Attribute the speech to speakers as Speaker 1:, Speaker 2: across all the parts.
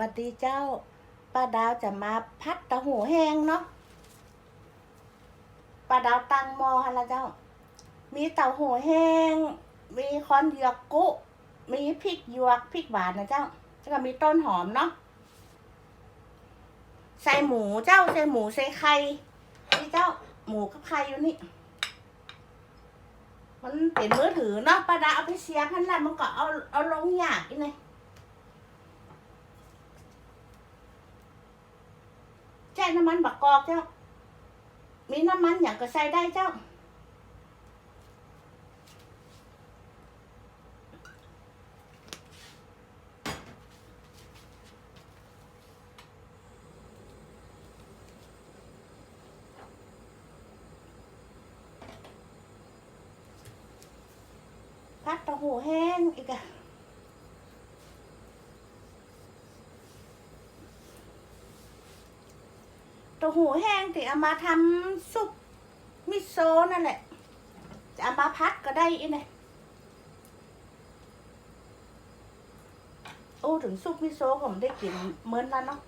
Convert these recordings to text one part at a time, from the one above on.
Speaker 1: วัสดีเจ้า ป้าดาวจะมาพัดเตะหูแห้งเนาะ ป้าดาวตังมอฮะละเจ้า มีเต้าหูแห้ง มีคอนเหยือกกุ มีพริกหยวกพริกหวานนะเจ้า แล้วก็มีต้นหอมเนาะ ใส่หมูเจ้า ใส่หมูใส่ไข่นี่เจ้า หมูกับไข่อยู่นี่ มันเป็นมือถือเนาะ ป้าดาวเอาไปเสียบพันละมันก็เอาเอาลงยากอีกเลย ใช้น้ำมันบักกอกเจ้า มีน้ำมันอย่างก็ใส่ได้เจ้า พัดเตะหูแห้งอีกอะ เตะหูแห้งที่เอามาทำซุปมิโซะนั่นแหละ จะเอามาพัดก็ได้อีกนะโอ้ถึงซุปมิโซะผมได้กลิ่นเหมือนแล้วเนาะ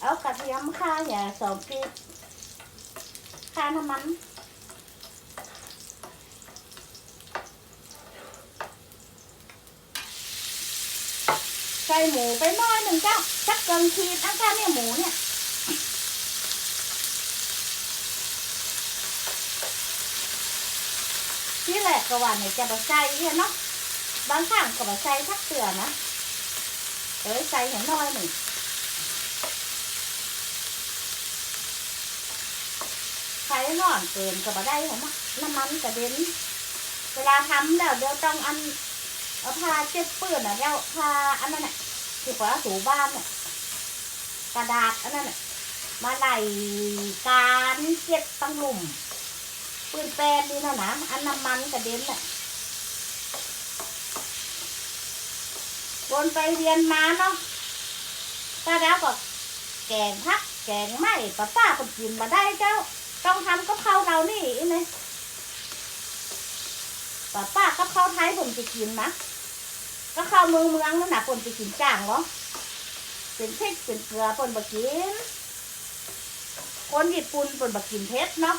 Speaker 1: เอากระเทียมข่าอย่าสองกรีบข่าน้ำมัน หมูไปหน้อหนึ่งเจ้าสักเกินขีดนะคะเนี่ยหมูเนี่ยที่แรกก็ว่าเนี่ยจะมาใส่เนี่ยเนาะบางครั้งก็มาใส่ทักเตือนะเอ้ยใส่เห็นน้อยหนึ่งใช้นอนเกินก็บ่ได้ผมน้ำมันกระเด็นเวลาทำแล้วเดี๋ยวต้องอันเอาผ้าเช็ดเปื้อนอะแล้วผ้าอันนั้นน่ะ ที่ปะถูบ้านน่ะกระดาษอันนั้นน่ะมาไหลการเช็ดตั้งหลุมปืนแปรนี่นะนะอันน้ำมันกระเด็นน่ะวนไปเรียนมาเนาะตาดาวก็แกงพักแกงไหมป้าป้าคนกินมาได้เจ้า ต้องทำกับข้าเรานี่อีไหมป้าป้ากับข้าไทยผมจะกินน ก็เข้าเมืองเมืองนั่นน่ะผมจะกินจ้างเหรอเป็นพริกเป็นเกลือผมบกิน คนญี่ปุ่นผมบกินเผ็ดเนาะ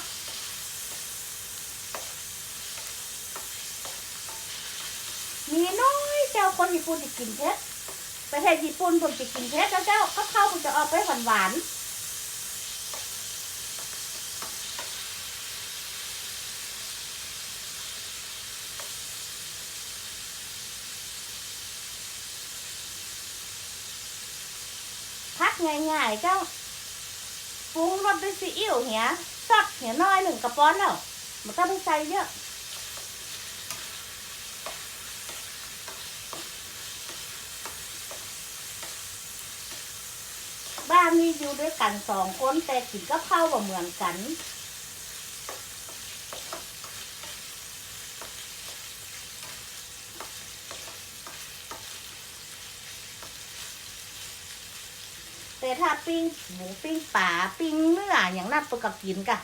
Speaker 1: มีน้อยเจ้าคนญี่ปุ่นจะกินเผ็ดประเทศญี่ปุ่นผมจะกินเผ็ดแล้วเจ้าก็เข้าวผมจะออกไปหวานหวาน ง่ายๆเจ้าปรุงรสด้วยซีอิ๊วเหียซอสเหียน้อยหนึ่งกระป๋อนแล้วมันต้องใส่เยอะบ้านนี้อยู่ด้วยกันสองคนแต่กินกับข้าวบ่เหมือนกัน แต่ถ้าปิ้งหมูปิ้งป่าปิ้งเนื้ออย่างนั้นปกกินกะ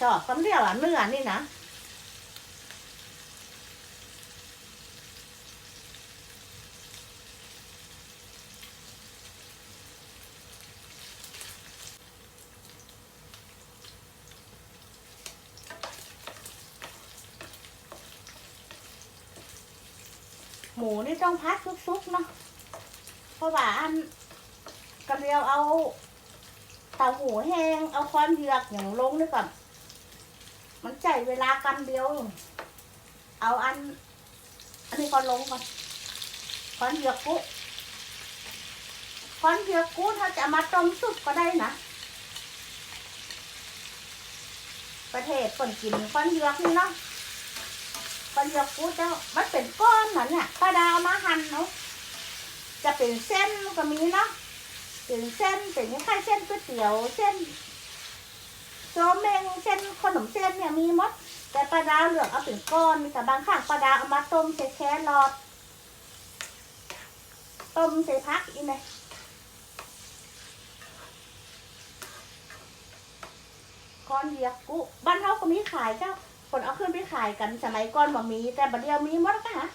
Speaker 1: ชอบคำเรียกว่าเนื้อนี่นะหมูนี่ต้องพัดซุกๆเนาะเพราะว่าอัน กระเดียวเอาเต่าหูแห้งเอาค้อนเหยือกอย่างลงนี่ก่อนมันใจเวลากันเดียว เอาอัน อันนี้ก็ลงก่อนค้อนเหยือกกุค้อนเหยือกกุถ้าจะมาต้มซุปก็ได้นะประเทศคนกินค้อนเหยือกนี่เนาะค้อนเหยือกกุเจ้ามันเป็นก้อนเหมือนเนี่ยป้าดาวมาหั่นเนาะจะเป็นเส้นก็มีเนาะ เป็นเส้นเป็นคล้ายๆเส้นก๋วยเตี๋ยว เส้นโซเมงเส้นขนมเส้นเนี่ยมีหมด แต่ปลาดาวเลือกเอาเป็นก้อนแต่บางครั้งปลาดาวเอามาต้มใส่แครอทต้มใส่พักอีกไหมก้อนเดียกกุบ้านเขาก็มีขายเจ้าคนเอาขึ้นไปขายกันสมัยก่อนบ่มี แต่บัดเดียวมีหมดก็ฮะ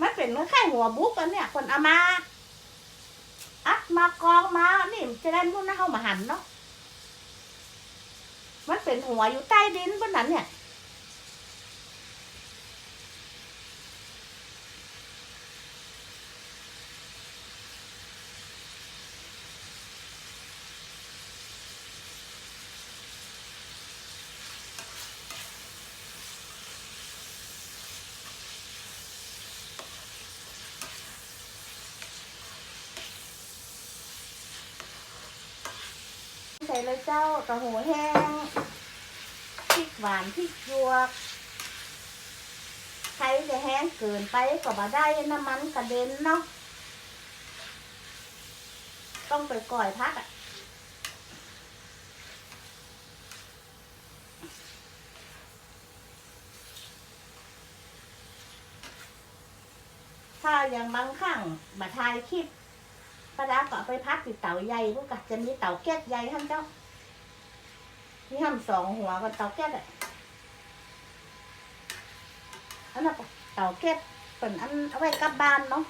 Speaker 1: มันเป็นเหมือไข่หัวบุกกันเนี่ย คนเอามาากองมา นี่จะได้มุ่นนเข้ามาหันเนาะ มันเป็นหัวอยู่ใต้ดินบนนั้นเนี่ย เลยเจ้าเต้าหู้แห้งพริกหวานพริกหยวกใครจะแห้งเกินไปก็บ่ได้น้ำมันกระเด็นเนาะต้องไปก่อยพักอะถ้าอย่างบางครั้งมาถ่ายคลิป ป้าดาก็ไปพักติดเต่าใหญ่พวกกะจะมีเต่าแก๊กใหญ่ท่านเจ้ามีห้ามสองหัวกับเต่าแก๊กอะอันนั้นเต่าแก๊สเป็นอันเอาไว้กลับบ้านเนาะ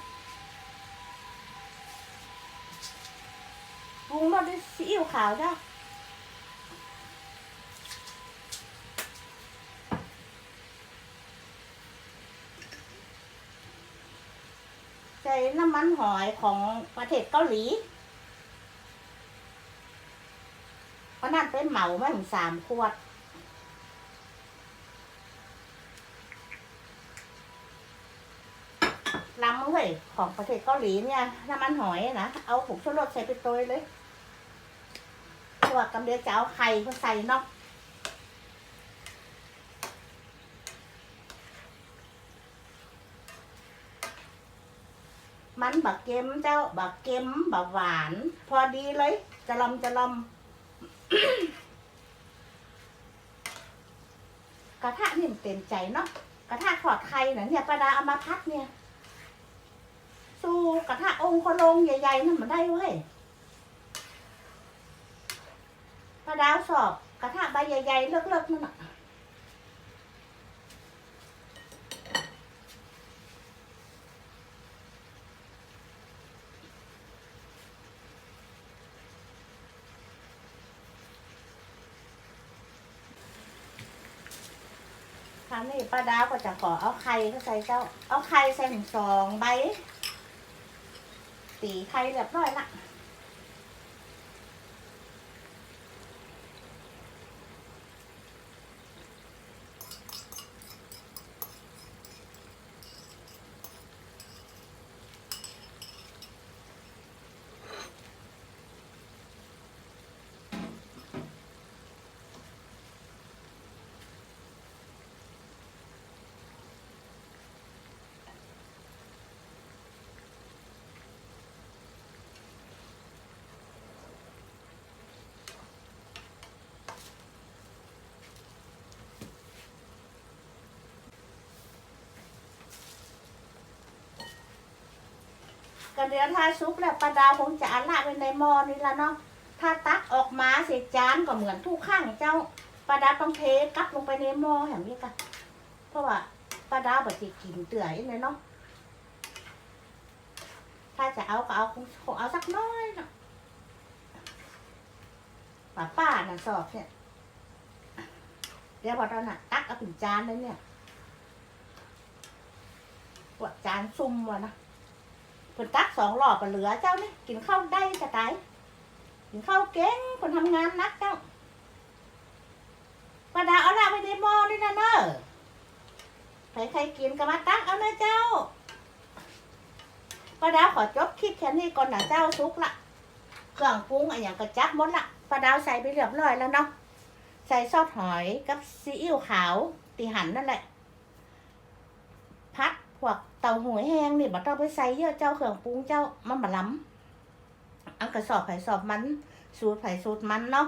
Speaker 1: ปรุงรสด้วยซีอิ๊วขาวเจ้า น้ำมันหอยของประเทศเกาหลีวันนั้นเป็นเหมามาถึงสามขวด ล้ำเว้ยของประเทศเกาหลีเนี่ย น้ำมันหอยนะ เอาผงชูรสใส่ไปโตยเลยตัวกำเดียวจะเอาไข่ก็ใส่นาะ มันบักเค็มเจ้าบักเค็มบักหวาน พอดีเลย จะลำจะลำกระทะนี่มันเต็มใจเนาะกระทะทอดไข่นะเนี่ยประดาเอามาพัดเนี่ย สู้กระทะองค์โคลงใหญ่ๆนั่นมันได้เว้ยปลาดาสอบกระทะใบใหญ่ๆเลิกๆนั่น นะคะนี่ป้าดาวก็จะขอเอาไข่เข้าใส่เจ้า เอาไข่ใส่ถึงสองใบตีไข่เรียบร้อยละ กันเดี๋ยวถ้าซุปแล้วปลาดาวคงจะอันละไว้ในหม้อนี่ละเนาะถ้าตักออกมาเสร็จจานก็เหมือนทุกข้างเจ้าปลาดาวต้องเทกลับลงไปในหม้อแห่งนี้กันเพราะว่าปลาดาวแบบจะกินเตื่อยเลยเนาะถ้าจะเอาก็เอาคงคงเอาสักน้อยเนาะป้าป้าน่ะสอบเนี่ยเดี๋ยวพอตอนน่ะตักเอาถึงจานเลยเนี่ยปวดจานซุ่มวะนะ เพิ่นตักสองรอบก็เหลือเจ้านี่กินข้าวได้จะตายกินข้าวเก่งคนทำงานนักเจ้าป้าดาเอาละไปในหม้อนี่นะเนอะใครใครกินก็มาตักเอานะเจ้าป้าดาขอจบคลิปแค่นี้ก่อนนะเจ้าซุกละเครื่องปรุงอะไรอย่างกระจับหมดละป้าดาวใส่ไปเรียบร้อยแล้วเนาะใส่ซอสหอยกับซีอิ๊วขาวตีหั่นนั่นแหละ พัดพวก เต้าหูแห้งนี่บ่ต้องไปใส่เยอะเจ้าเครื่องปรุงเจ้ามันบ่ล้ำอันกระสอบไผ่สอบมัน สูตรไผ่สูตรมันเนาะ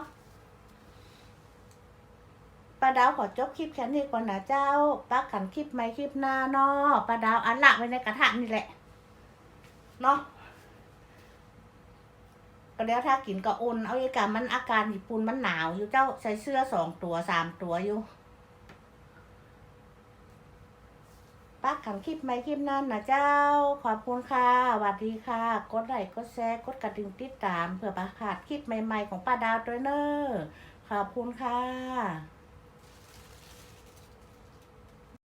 Speaker 1: ป้าดาวขอจบคลิปแค่นี้ก่อนนะเจ้าป้ากันคลิปใหม่คลิปหน้าเนาะป้าดาวอันละไว้ในกระทะนี่แหละเนาะก็เดี๋ยวถ้ากินก็อุ่นเอาอีกามันอาการญี่ปุ่นมันหนาวอยู่เจ้าใส่เสื้อสองตัวสามตัวอยู่ ปักขังคลิปไม่คลิปนั่นนะเจ้า ขอบคุณค่ะสวัสดีค่ะ กดไลค์กดแชร์กดกระดิ่งติดตาม เพื่อประกาศคลิปใหม่ ๆ ของป้าดาวด้วยเนอร์ขอบคุณค่ะ